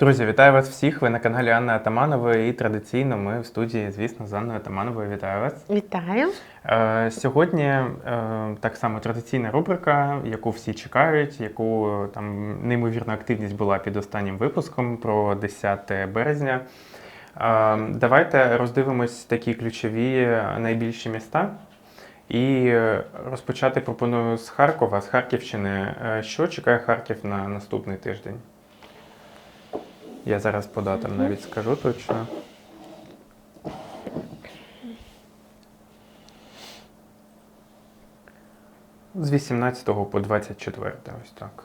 Друзі, вітаю вас всіх. Ви на каналі Анни Атаманової і традиційно ми в студії, звісно, з Анною Атамановою. Вітаю вас. Вітаю. Е, Сьогодні е, так само традиційна рубрика, яку всі чекають, яку е, там неймовірна активність була під останнім випуском про 10 березня. Е, Давайте роздивимось такі ключові е, найбільші міста. І е, розпочати пропоную з Харкова, з Харківщини. Що чекає Харків на наступний тиждень? Я зараз по датам навіть скажу точно. З 18 по 24, ось так.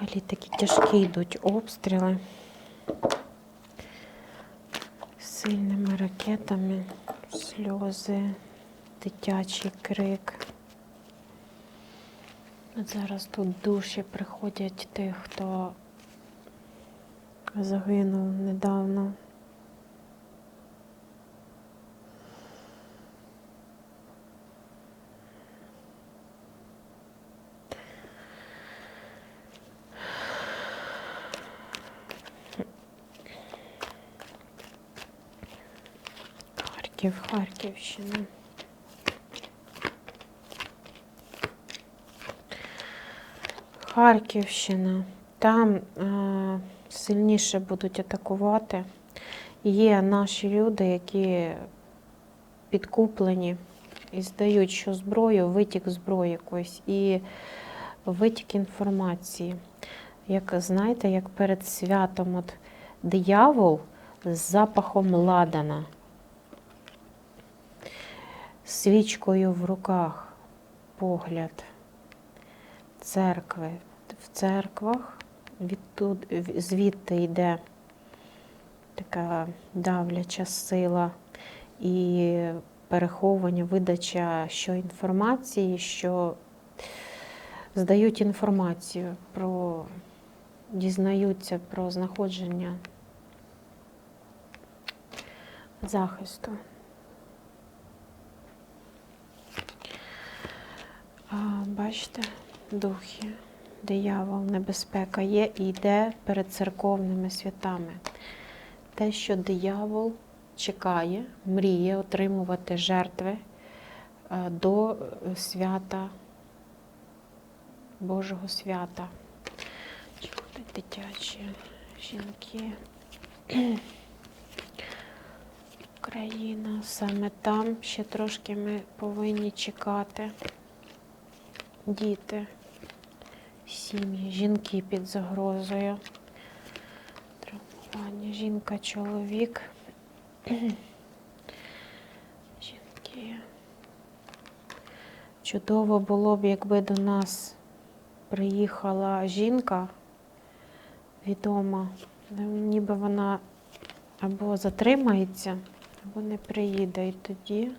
Взагалі такі тяжкі йдуть обстріли. Сильними ракетами, сльози, дитячий крик. От зараз тут душі приходять тих, хто загинув недавно. Харків, Харківщина. Харківщина. Там е, сильніше будуть атакувати. Є наші люди, які підкуплені і здають, що зброю, витік зброї якоїсь і витік інформації. Як знаєте, як перед святом от диявол з запахом ладана свічкою в руках погляд церкви. В церквах відтуд, звідти йде така давляча сила і переховування, видача що інформації, що здають інформацію про дізнаються про знаходження захисту. А, бачите, духи, диявол, небезпека є і йде перед церковними святами. Те, що диявол чекає, мріє отримувати жертви е, до свята, Божого свята. Будуть дитячі жінки? Україна, саме там ще трошки ми повинні чекати діти, сім'ї, жінки під загрозою. Травмування, жінка, чоловік. Жінки. Чудово було б, якби до нас приїхала жінка відома, але ніби вона або затримається, або не приїде. І тоді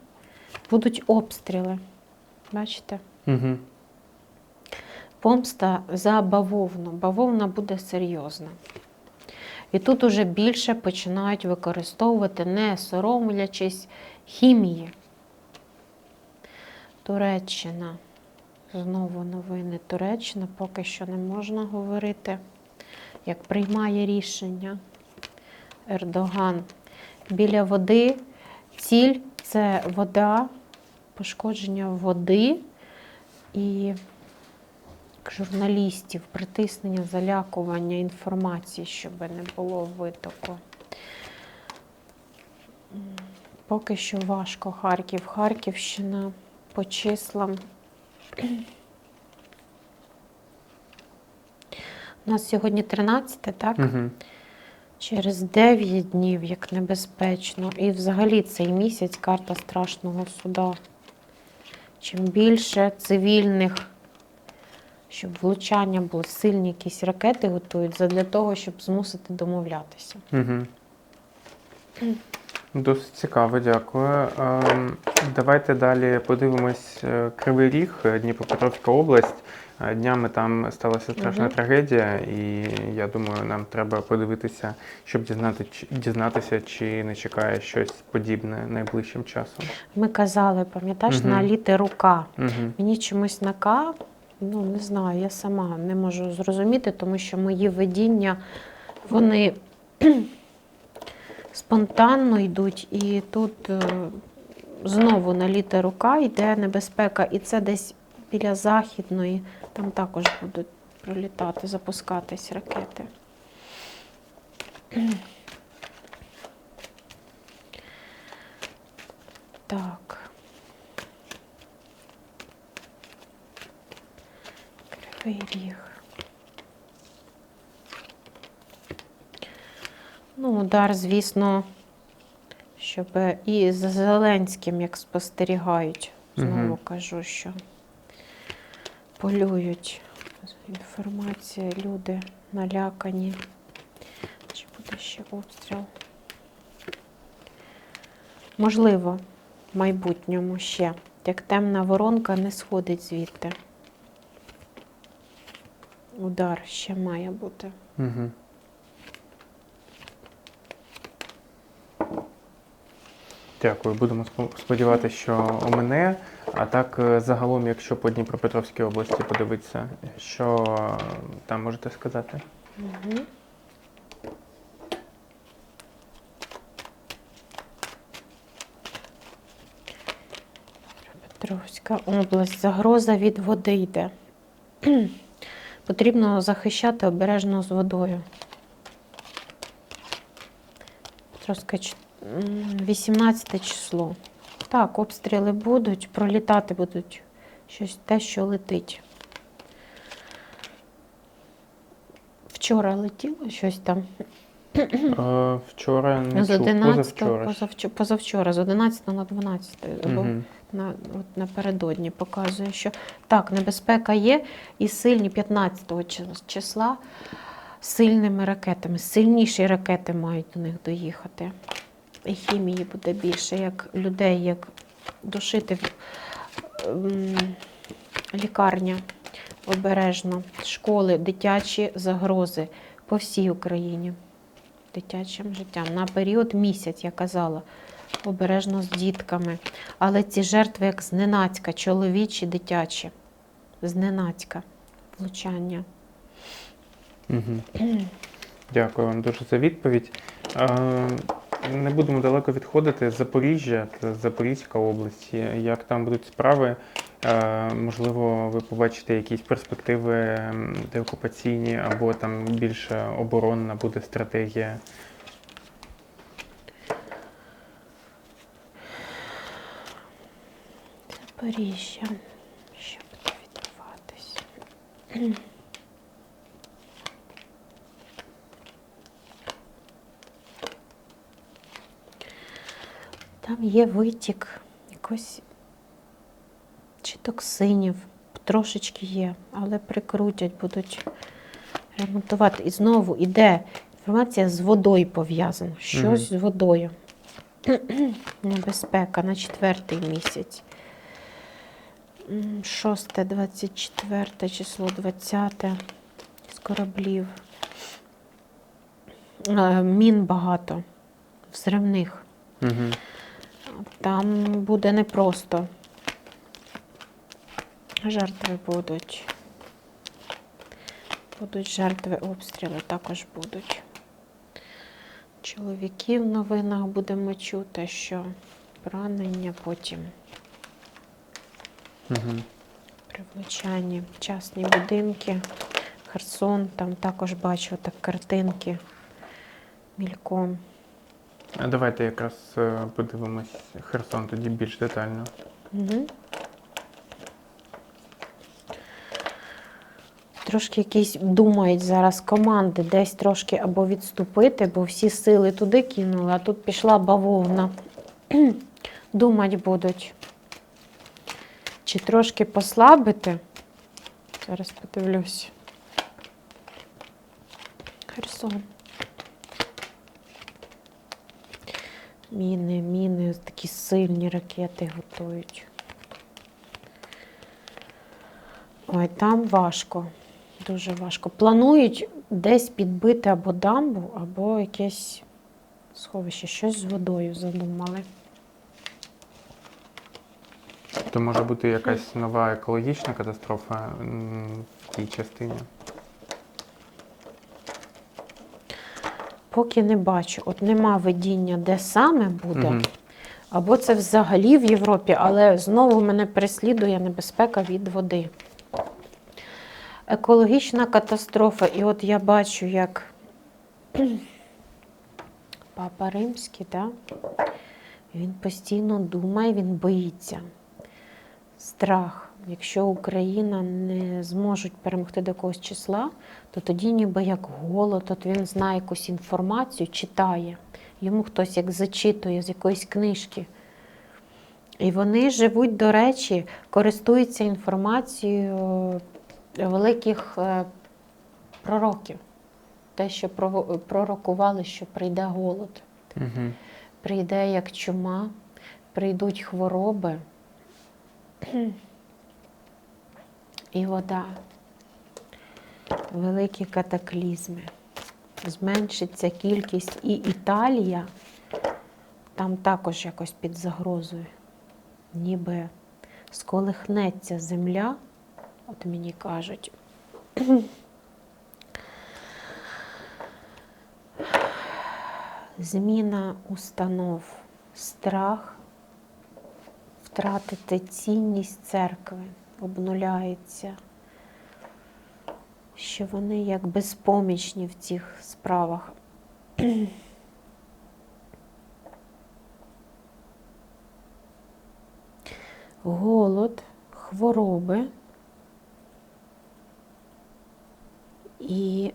будуть обстріли. Бачите? Угу. Помста за бавовну. Бавовна буде серйозна. І тут уже більше починають використовувати, не соромлячись хімії. Туреччина. Знову новини. Туреччина поки що не можна говорити, як приймає рішення Ердоган. Біля води ціль це вода, пошкодження води і журналістів, притиснення, залякування інформації, щоб не було витоку. Поки що важко Харків, Харківщина по числам. У нас сьогодні 13, так? Угу. Через 9 днів, як небезпечно. І взагалі цей місяць карта страшного суда. Чим більше цивільних, щоб влучання було сильні якісь ракети готують, задля того, щоб змусити домовлятися. Угу. Досить цікаво, дякую. Ем, Давайте далі подивимось е, Кривий Ріг, е, Дніпропетровська область. Е, Днями там сталася страшна Мгм. трагедія, і я думаю, нам треба подивитися, щоб дізнати, дізнатися, чи не чекає щось подібне найближчим часом. Ми казали, пам'ятаєш, Мгм. на літеру К. Угу. Мені чомусь на К, ну не знаю, я сама не можу зрозуміти, тому що мої видіння, вони спонтанно йдуть, і тут е, знову на літеру К йде небезпека, і це десь біля західної, там також будуть пролітати, запускатись ракети. Так. Кривий ріг. Ну, удар, звісно, щоб і за Зеленським, як спостерігають, знову Мгм. кажу, що полюють. Інформація, люди налякані. Чи буде ще обстріл? Можливо, в майбутньому ще. Як темна воронка не сходить звідти. Удар ще має бути. Угу. Дякую. Будемо сподіватися, що у мене. А так, е, загалом, якщо по Дніпропетровській області подивитися, що там можете сказати? Угу. Петровська область. Загроза від води йде. Потрібно захищати обережно з водою. Трошки 18 число. Так, обстріли будуть, пролітати будуть щось те, що летить. Вчора летіло щось там. Е, Вчора не з чув, 11 позавчора. позавчора, позавчора, з 11 на 12. Або Угу. на, от напередодні показує, що так, небезпека є, і сильні 15 чис- числа сильними ракетами. Сильніші ракети мають до них доїхати. І хімії буде більше, як людей, як душити в ем, лікарня обережно, школи, дитячі загрози по всій Україні. Дитячим життям. На період місяць, я казала, обережно з дітками. Але ці жертви як зненацька, чоловічі, дитячі. Зненацька влучання. Угу. Дякую вам дуже за відповідь. Не будемо далеко відходити. Запоріжжя та Запорізька область. Як там будуть справи? Е, Можливо, ви побачите якісь перспективи деокупаційні або там більше оборонна буде стратегія. Запоріжжя. Що буде відбуватись? Там є витік якось чи токсинів, трошечки є, але прикрутять, будуть ремонтувати. І знову іде інформація з водою пов'язана. Щось з водою. Небезпека на четвертий місяць. 6, 24 число, 20 з кораблів. Е, Мін багато, взривних. Угу. Там буде непросто. Жертви будуть. Будуть жертви обстріли також будуть. Чоловіків в новинах будемо чути, що поранення потім Угу. при влучанні частні будинки. Херсон, там також бачу так картинки мільком. А давайте якраз е, подивимось Херсон тоді більш детально. Угу. Трошки якісь думають зараз команди десь трошки або відступити, бо всі сили туди кинули, а тут пішла бавовна. Думать будуть. Чи трошки послабити? Зараз подивлюсь. Херсон. Міни, міни, такі сильні ракети готують. Ой, там важко, дуже важко. Планують десь підбити або дамбу, або якесь сховище, щось з водою задумали. То може бути якась нова екологічна катастрофа в тій частині. Поки не бачу, от нема видіння, де саме буде. Мгм. Або це взагалі в Європі, але знову мене переслідує небезпека від води. Екологічна катастрофа. І от я бачу, як Папа Римський, да? він постійно думає, він боїться. Страх. Якщо Україна не зможуть перемогти до якогось числа, то тоді ніби як голод, от він знає якусь інформацію, читає. Йому хтось як зачитує з якоїсь книжки. І вони живуть, до речі, користуються інформацією великих е, пророків. Те, що пророкували, що прийде голод, Мгм. прийде як чума, прийдуть хвороби і вода. Великі катаклізми. Зменшиться кількість і Італія там також якось під загрозою. Ніби сколихнеться земля, от мені кажуть. Зміна установ, страх втратити цінність церкви обнуляється, що вони як безпомічні в цих справах. Голод, хвороби і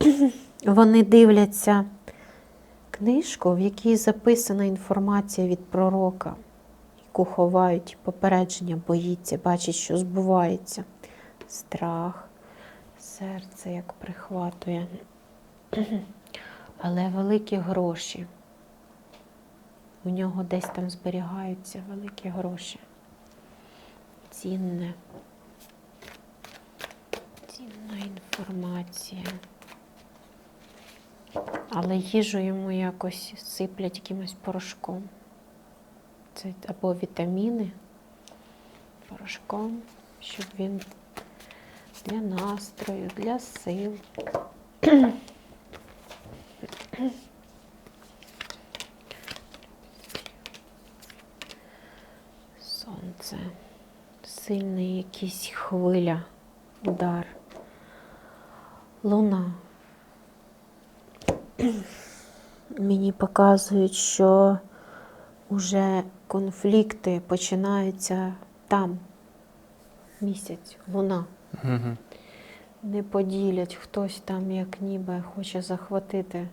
вони дивляться книжку, в якій записана інформація від пророка, яку ховають попередження, боїться, бачить, що збувається. Страх, серце як прихватує. Але великі гроші. У нього десь там зберігаються великі гроші. Цінне. Цінна інформація. Але їжу йому якось сиплять якимось порошком. Це або вітаміни порошком, щоб він для настрою, для сил. Сонце. Сильний якийсь хвиля, удар. Луна. Мені показують, що вже конфлікти починаються там. Місяць, луна. Мгм. Не поділять хтось там, як ніби хоче захватити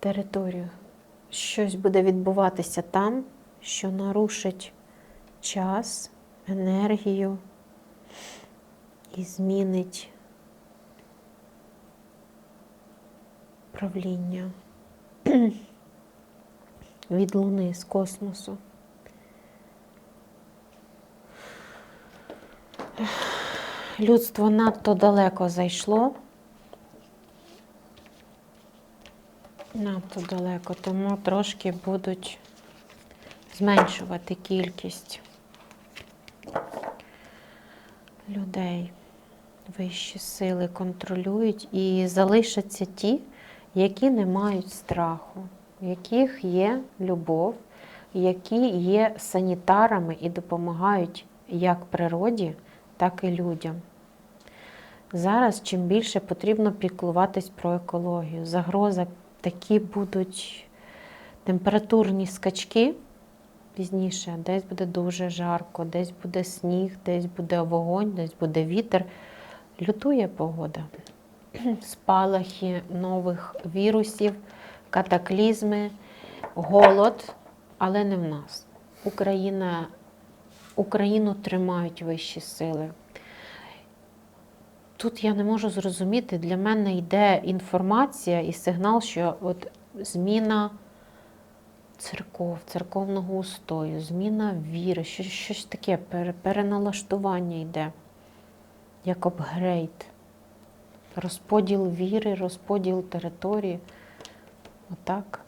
територію. Щось буде відбуватися там, що нарушить час, енергію і змінить правління від Луни з космосу. Людство надто далеко зайшло. Надто далеко, тому трошки будуть зменшувати кількість людей. Вищі сили контролюють і залишаться ті, які не мають страху, в яких є любов, які є санітарами і допомагають як природі, так і людям. Зараз чим більше потрібно піклуватись про екологію. Загроза такі будуть температурні скачки пізніше, десь буде дуже жарко, десь буде сніг, десь буде вогонь, десь буде вітер. Лютує погода. Спалахи нових вірусів, катаклізми, голод, але не в нас. Україна, Україну тримають вищі сили. Тут я не можу зрозуміти, для мене йде інформація і сигнал, що от зміна церков, церковного устою, зміна віри, щось, щось таке, переналаштування йде, як апгрейд. Розподіл віри, розподіл території. Отак.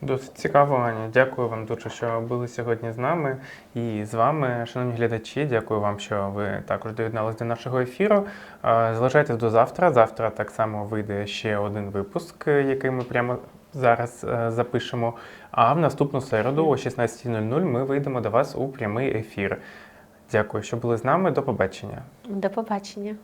Досить цікаво, Аня. Дякую вам дуже, що були сьогодні з нами і з вами, шановні глядачі. Дякую вам, що ви також доєдналися до нашого ефіру. Залишайтесь до завтра. Завтра так само вийде ще один випуск, який ми прямо зараз е, запишемо. А в наступну середу о 16.00 ми вийдемо до вас у прямий ефір. Дякую, що були з нами. До побачення. До побачення.